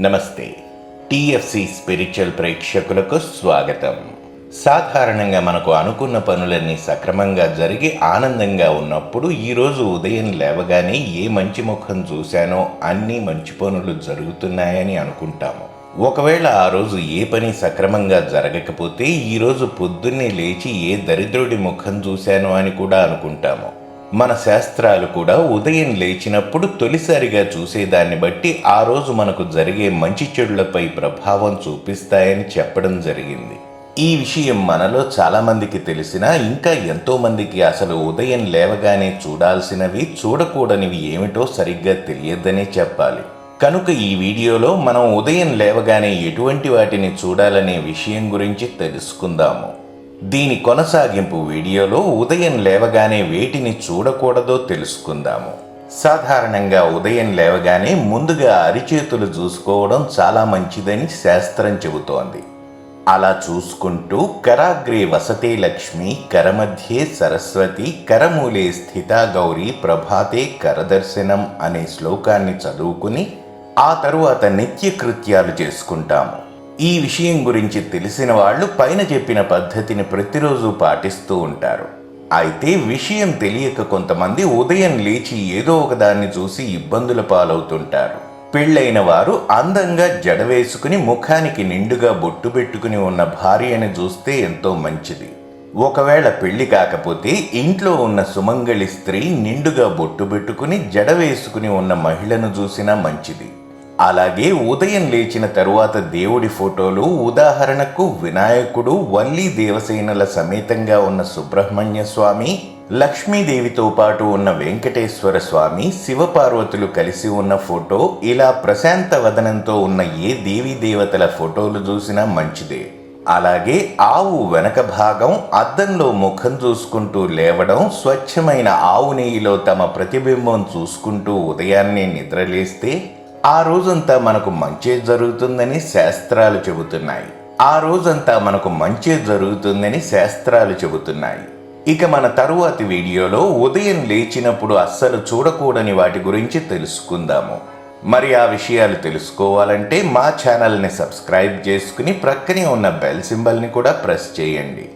నమస్తే. TFC spiritual ప్రేక్షకులకు స్వాగతం. సాధారణంగా మనకు అనుకున్న పనులన్నీ సక్రమంగా జరిగి ఆనందంగా ఉన్నప్పుడు ఈరోజు ఉదయం లేవగానే ఏ మంచి ముఖం చూశానో అన్ని మంచి పనులు జరుగుతున్నాయని అనుకుంటాము. ఒకవేళ ఆ రోజు ఏ పని సక్రమంగా జరగకపోతే ఈరోజు పొద్దున్నే లేచి ఏ దరిద్రుడి ముఖం చూశానో అని కూడా అనుకుంటాము. మన శాస్త్రాలు కూడా ఉదయం లేచినప్పుడు తొలిసారిగా చూసేదాన్ని బట్టి ఆ రోజు మనకు జరిగే మంచి చెడులపై ప్రభావం చూపిస్తాయని చెప్పడం జరిగింది. ఈ విషయం మనలో చాలామందికి తెలిసినా ఇంకా ఎంతోమందికి అసలు ఉదయం లేవగానే చూడాల్సినవి చూడకూడనివి ఏమిటో సరిగ్గా తెలియదనే చెప్పాలి. కనుక ఈ వీడియోలో మనం ఉదయం లేవగానే ఎటువంటి వాటిని చూడాలనే విషయం గురించి తెలుసుకుందాము. దీని కొనసాగింపు వీడియోలో ఉదయం లేవగానే వేటిని చూడకూడదో తెలుసుకుందాము. సాధారణంగా ఉదయం లేవగానే ముందుగా అరిచేతులు చూసుకోవడం చాలా మంచిదని శాస్త్రం చెబుతోంది. అలా చూసుకుంటూ కరాగ్రే వసతే లక్ష్మి కరమధ్యే సరస్వతి కరమూలే స్థితా గౌరీ ప్రభాతే కరదర్శనం అనే శ్లోకాన్ని చదువుకుని ఆ తరువాత నిత్య కృత్యాలు చేసుకుంటాము. ఈ విషయం గురించి తెలిసిన వాళ్ళు పైన చెప్పిన పద్ధతిని ప్రతిరోజు పాటిస్తూ ఉంటారు. అయితే విషయం తెలియక కొంతమంది ఉదయం లేచి ఏదో ఒకదాన్ని చూసి ఇబ్బందుల పాలవుతుంటారు. పెళ్ళైన వారు అందంగా జడ వేసుకుని ముఖానికి నిండుగా బొట్టు పెట్టుకుని ఉన్న భార్యని చూస్తే ఎంతో మంచిది. ఒకవేళ పెళ్ళి కాకపోతే ఇంట్లో ఉన్న సుమంగళి స్త్రీ నిండుగా బొట్టు పెట్టుకుని జడ వేసుకుని ఉన్న మహిళను చూసినా మంచిది. అలాగే ఉదయం లేచిన తరువాత దేవుడి ఫోటోలు ఉదాహరణకు వినాయకుడు వల్లి దేవసేనల సమేతంగా ఉన్న సుబ్రహ్మణ్య స్వామి లక్ష్మీదేవితో పాటు ఉన్న వెంకటేశ్వర స్వామి శివపార్వతులు కలిసి ఉన్న ఫోటో ఇలా ప్రశాంత వదనంతో ఉన్న ఏ దేవీ దేవతల ఫోటోలు చూసినా మంచిదే. అలాగే ఆవు వెనక భాగం అద్దంలో ముఖం చూసుకుంటూ లేవడం స్వచ్ఛమైన ఆవు నెయ్యిలో తమ ప్రతిబింబం చూసుకుంటూ ఉదయాన్నే నిద్రలేస్తే ఆ రోజంతా మనకు మంచే జరుగుతుందని శాస్త్రాలు చెబుతున్నాయి. ఆ రోజంతా మనకు మంచే జరుగుతుందని శాస్త్రాలు చెబుతున్నాయి. ఇక మన తరువాతి వీడియోలో ఉదయం లేచినప్పుడు అస్సలు చూడకూడని వాటి గురించి తెలుసుకుందాము. మరి ఆ విషయాలు తెలుసుకోవాలంటే మా ఛానల్ని సబ్స్క్రైబ్ చేసుకుని ప్రక్కనే ఉన్న బెల్ సింబల్ని కూడా ప్రెస్ చేయండి.